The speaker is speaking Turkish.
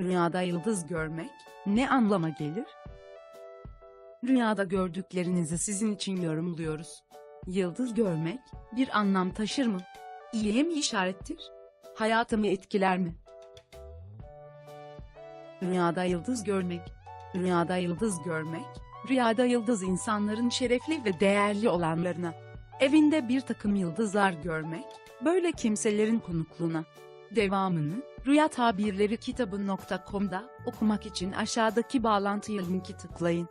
Rüyada yıldız görmek ne anlama gelir? Rüyada gördüklerinizi sizin için yorumluyoruz. Yıldız görmek bir anlam taşır mı? İyiye mi işarettir? Hayatımı etkiler mi? Rüyada yıldız görmek. Rüyada yıldız görmek, rüyada yıldız insanların şerefli ve değerli olanlarına, evinde bir takım yıldızlar görmek, böyle kimselerin konukluğuna. Devamını, Rüya Tabirleri kitabı.com'da okumak için aşağıdaki bağlantıya linki tıklayın.